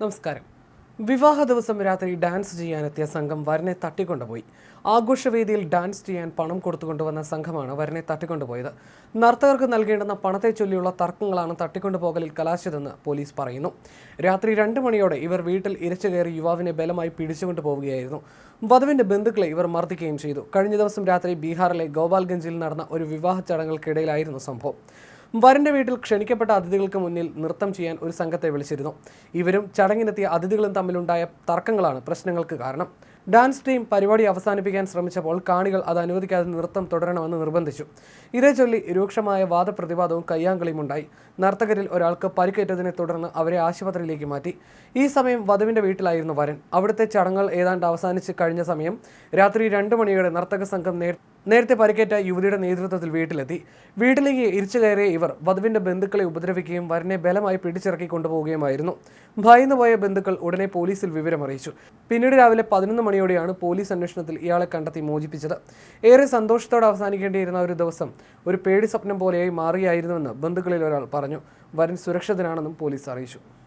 നമസ്കാരം. വിവാഹ ദിവസം രാത്രി ഡാൻസ് ചെയ്യാനെത്തിയ സംഘം വരനെ തട്ടിക്കൊണ്ടുപോയി. ആഘോഷവേദിയിൽ ഡാൻസ് ചെയ്യാൻ പണം കൊടുത്തുകൊണ്ടുവന്ന സംഘമാണ് വരനെ തട്ടിക്കൊണ്ടുപോയത്. നർത്തകർക്ക് നൽകേണ്ടുന്ന പണത്തെ ചൊല്ലിയുള്ള തർക്കങ്ങളാണ് തട്ടിക്കൊണ്ടുപോകലിൽ കലാശിതെന്ന് പോലീസ് പറയുന്നു. രാത്രി രണ്ട് മണിയോടെ ഇവർ വീട്ടിൽ ഇരച്ചു കയറി യുവാവിനെ ബലമായി പിടിച്ചുകൊണ്ടു പോവുകയായിരുന്നു. വധുവിന്റെ ബന്ധുക്കളെ ഇവർ മർദ്ദിക്കുകയും ചെയ്തു. കഴിഞ്ഞ ദിവസം രാത്രി ബീഹാറിലെ ഗോപാൽഗഞ്ചിൽ നടന്ന ഒരു വിവാഹ ചടങ്ങുകൾക്കിടയിലായിരുന്നു സംഭവം. വരന്റെ വീട്ടിൽ ക്ഷണിക്കപ്പെട്ട അതിഥികൾക്ക് മുന്നിൽ നൃത്തം ചെയ്യാൻ ഒരു സംഘത്തെ വിളിച്ചിരുന്നു. ഇവരും ചടങ്ങിനെത്തിയ അതിഥികളും തമ്മിലുണ്ടായ തർക്കങ്ങളാണ് പ്രശ്നങ്ങൾക്ക് കാരണം. ഡാൻസ് ടീം പരിപാടി അവസാനിപ്പിക്കാൻ ശ്രമിച്ചപ്പോൾ കാണികൾ അത് അനുവദിക്കാതെ നൃത്തം തുടരണമെന്ന് നിർബന്ധിച്ചു. ഇതേ ചൊല്ലി രൂക്ഷമായ വാദപ്രതിവാദവും കയ്യാങ്കളിയും ഉണ്ടായി. നർത്തകരിൽ ഒരാൾക്ക് പരിക്കേറ്റതിനെ തുടർന്ന് അവരെ ആശുപത്രിയിലേക്ക് മാറ്റി. ഈ സമയം വധുവിന്റെ വീട്ടിലായിരുന്നു വരൻ. അവിടുത്തെ ചടങ്ങുകൾ ഏതാണ്ട് അവസാനിച്ച് കഴിഞ്ഞ സമയം രാത്രി രണ്ട് മണിയോടെ നർത്തക സംഘം നേർ നേരത്തെ പരിക്കേറ്റ യുവതിയുടെ നേതൃത്വത്തിൽ വീട്ടിലെത്തി. വീട്ടിലേക്ക് ഇരിച്ചു കയറിയ ഇവർ വധുവിന്റെ ബന്ധുക്കളെ ഉപദ്രവിക്കുകയും വരനെ ബലമായി പിടിച്ചിറക്കി കൊണ്ടുപോവുകയുമായിരുന്നു. ഭയന്നുപോയ ബന്ധുക്കൾ ഉടനെ പോലീസിൽ വിവരമറിയിച്ചു പിന്നീട് രാവിലെ പതിനൊന്ന് മണിയോടെയാണ് പോലീസ് അന്വേഷണത്തിൽ ഇയാളെ കണ്ടെത്തി മോചിപ്പിച്ചത്. ഏറെ സന്തോഷത്തോടെ അവസാനിക്കേണ്ടിയിരുന്ന ഒരു ദിവസം ഒരു പേടി സ്വപ്നം പോലെയായി മാറിയായിരുന്നുവെന്ന് ബന്ധുക്കളിൽ ഒരാൾ പറഞ്ഞു. വരൻ സുരക്ഷിതനാണെന്നും പോലീസ് അറിയിച്ചു.